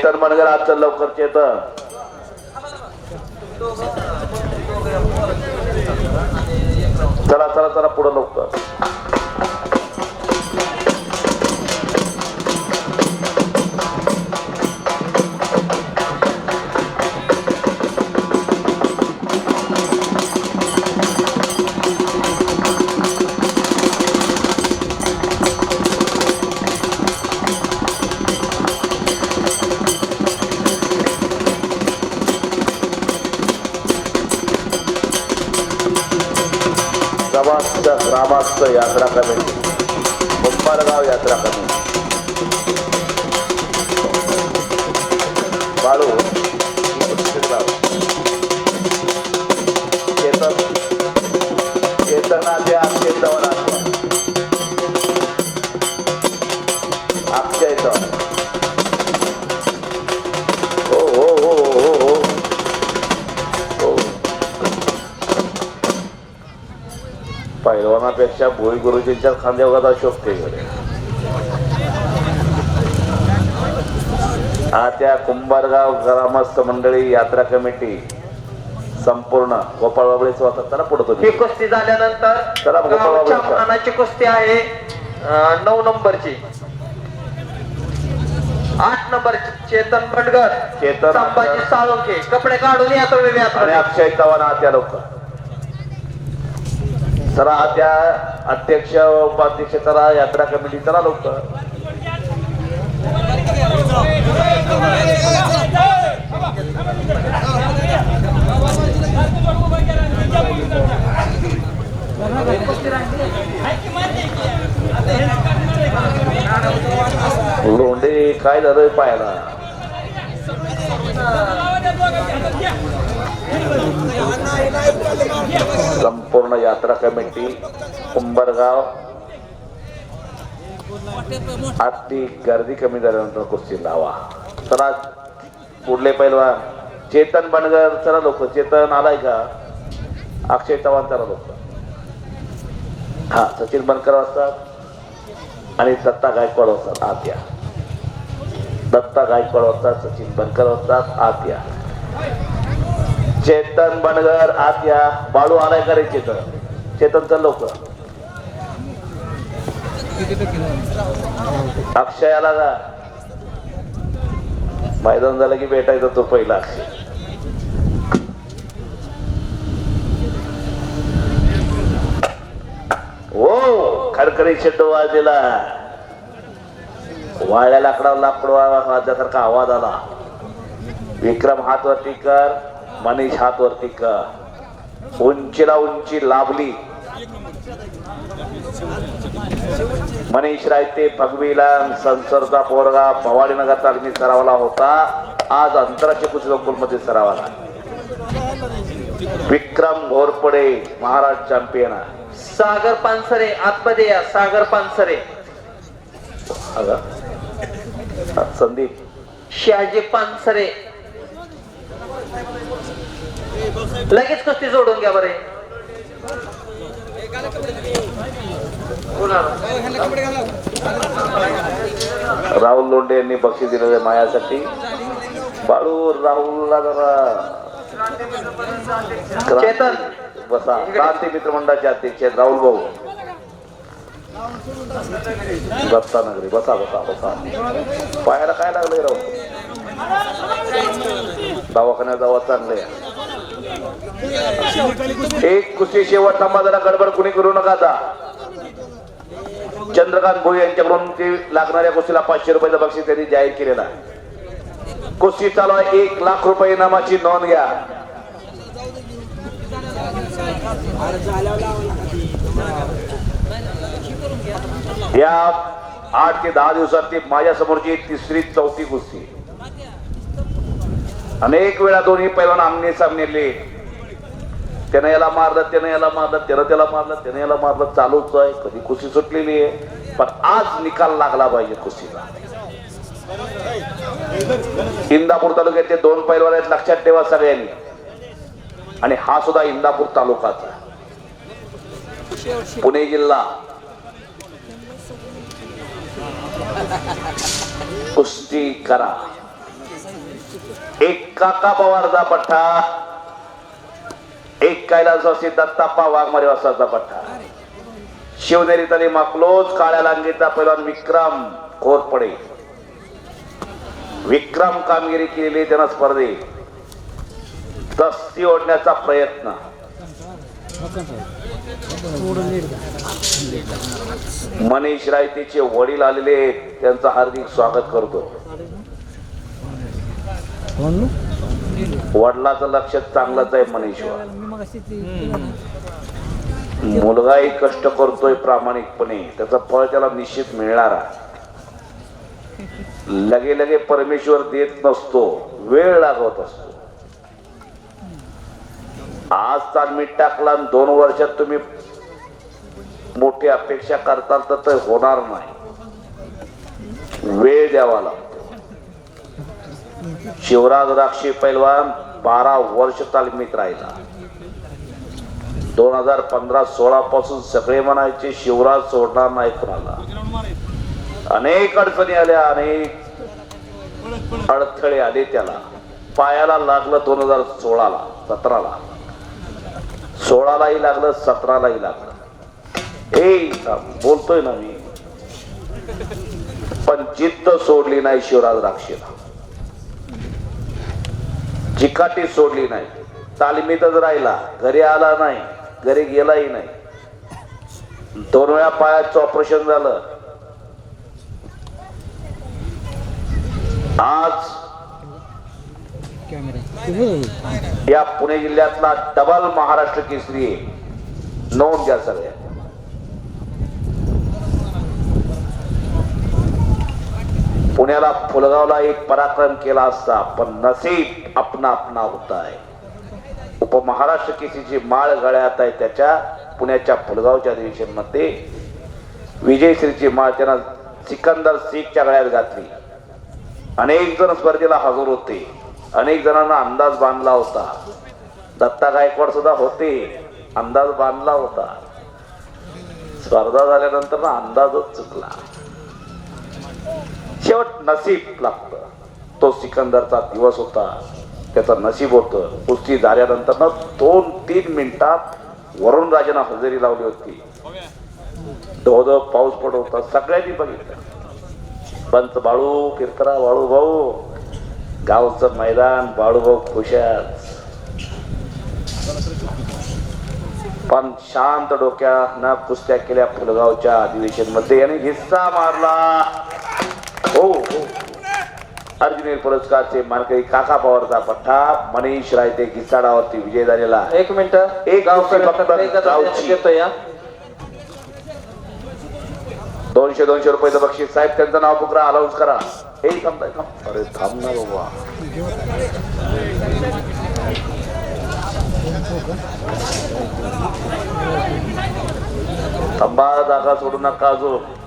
चेतन मनगर आज चल लवकर चेतन चला चला चला पुढे लवकर. ग्रामस्थ ग्रामास्त यात्रा कमिटी मुंबरगाव यात्रा कमिटी पैलवानापेक्षा भोई गुरुजींच्या खांद्यावर शोभते गडे हा त्या कुंभारगाव ग्रामस्थ मंडळी यात्रा कमिटी संपूर्ण गोपाळ बाबळेच होता त्याला पुढे ही कुस्ती झाल्यानंतर. मानाची कुस्ती आहे नऊ नंबरची आठ नंबरची चेतन भटकर चेतन संभाजी. साळुंके कपडे काढून या तुम्ही. अक्षय चव्हाण आत्या लोक जरा त्या अध्यक्ष उपाध्यक्ष जरा यात्रा कमिटी चला लोक लोंढे काय झालं पायाला? संपूर्ण यात्रा कमिटी कुंभरगाव. आतली गर्दी कमी झाल्यानंतर कुस्ती लावा. चला पुढले पैलवान. चेतन बनगर चला लोक चेतन आलाय का? अक्षय चव्हाण चला लोक हा सचिन बनकर असतात आणि दत्ता गायकवाड असतात आत या. दत्ता गायकवाड असतात सचिन बनकर असतात आत या. चेतन बनगर आत या बाळू आलाय का रे चेतन? चेतन चल लवकर. अक्षय आला जा. मैदान झालं की भेटायचा तो पहिला अक्षय. हो खरखरी शेट वाजलेला. वाळ्या लाकडावर लाकड वाजल्यासारखा आवाज आला. विक्रम हात वरती कर. मनीष हात वरती उंचीला उंची लाभली मनीष रायते फगवीला संसरचा पोरगा भवानीनगर तालमी सरावला होता. आज आंतरराष्ट्रीय कुस्ती मध्ये सरावाला विक्रम घोरपडे महाराज चॅम्पियन. सागर पानसरे आतमध्ये या सागर पानसरे. संदीप. शहाजी पानसरे. लगेच कुस्ती जोडून घ्या बरे. राहुल लोंढे यांनी बक्षीस दिलेले मायासाठी. बाळू राहुलला जरा चेतन. बसा. क्रांती मित्र मंडळाचे अध्यक्ष आहेत राहुल भाऊ. दत्तानगरी बसा बसा बसा. पायाला काय लागलंय राहुल? दवाखान्यात जावा चांगले एक कुस्ती शेवट थांबा जरा गडबड कुणी करू नका आता. चंद्रकांत भोई यांच्याकडून ते लागणाऱ्या कुस्तीला पाचशे रुपयाचं बक्षीस त्यांनी जाहीर केलेला कुस्ती चालू आहे एक लाख रुपये इनामाची नोंद घ्या. या आठ ते दहा दिवसात ती माझ्या समोरची तिसरी चौथी कुस्ती. अनेक वेळा दोन्ही पैलवान आमने सामनेले त्यानं याला मारलं त्यानं याला मारलं त्यानं त्याला मारलं त्यानं याला मारलं चालूच आहे. कधी खुशी सुटलेली आहे. पण आज निकाल लागला पाहिजे खुशीला इंदापूर तालुक्यातले दोन पैलवान आहेत लक्षात ठेवा सगळ्यांनी. आणि हा सुद्धा इंदापूर तालुकाचा पुणे जिल्हा. कुस्ती करा. एक काका पवारचा पठ्ठा. एक कैलासवासी दत्ताप्पा वाघमारे वासाचा पठ्ठा. शिवनेरी तरी मकलोज काळ्या लांगीचा पैलवान विक्रम घोरपडे विक्रम कामगिरी केलेली त्यांना स्पर्धे दस्ती ओढण्याचा प्रयत्न. मनीष रायतीचे वडील आलेले त्यांचं हार्दिक स्वागत करतो. वडिलाचं लक्ष चांगलंच आहे मनीषवर. मुलगाही कष्ट करतोय प्रामाणिकपणे. त्याचं फळ त्याला निश्चित मिळणार आहे. लगे लगे परमेश्वर देत नसतो. वेळ लागत असतो. आज तालमीत टाकला आणि दोन वर्षात तुम्ही मोठी अपेक्षा करताल तर ते होणार नाही. वेळ द्यावा लागतो. शिवराज राक्षी पैलवान बारा वर्ष तालमीत राहिला. दोन हजार पंधरा सोळा पासून सगळे म्हणायचे शिवराज सोडणार नाही कुणाला. अनेक अडचणी आल्या अनेक अडथळे आले त्याला. पायाला लागलं दोन हजार सोळाला सतराला. सोळालाही लागलं सतरालाही लागलं. हे बोलतोय ना मी. पण जिद्द सोडली नाही शिवराज राक्षीला. चिकाटी सोडली नाही. तालमीतच राहिला घरी आला नाही घरी गेलाही नाही. दोन वेळा पायाचं ऑपरेशन झालं. आज या पुणे जिल्ह्यातला डबल महाराष्ट्र केसरी नोंद घ्या सगळ्या. पुण्याला फुलगावला एक पराक्रम केला असता पण नसीब अपना अपना होता आहे. उपमहाराष्ट्र केसरीची माळ गळ्यात आहे त्याच्या पुण्याच्या फुलगावच्या अधिवेशनमध्ये. विजयश्रीची माळ त्यांना सिकंदर सीखच्या गळ्यात घातली. अनेक जण स्पर्धेला हजर होते. अनेक जणांना अंदाज बांधला होता. दत्ता गायकवाड सुद्धा होते. अंदाज बांधला होता. स्पर्धा झाल्यानंतर ना अंदाजच चुकला. शेवट नसीब लागत. तो सिकंदरचा दिवस होता. त्याचं नशीब होतं. कुस्ती झाल्यानंतर ना दोन तीन मिनिटात वरुण राजांना हजेरी लावली होती. धोधो पाऊस पडत होता. सगळ्यांनी बघितलं. पंच बाळू किरकरा बाळू भाऊ गावचं मैदान बाळू भाऊ खुशात पण शांत डोक्यानं कुस्त्या केल्या फुलगावच्या अधिवेशनमध्ये याने हिस्सा मारला. हो हो. अर्जुनी पुरस्कारचे मानकरी काका पवारचा पठ्ठा मनीष रायते घिसाडावरती विजय झालेला. एक मिनिट. एक दोनशे दोनशे रुपयाचं बक्षीस. साहेब त्यांचं नाव पुकरा अलाउन्स करा. हे थांबताय थांब. अरे थांब ना बाबा. थांबा जागा सोडू नका अजून.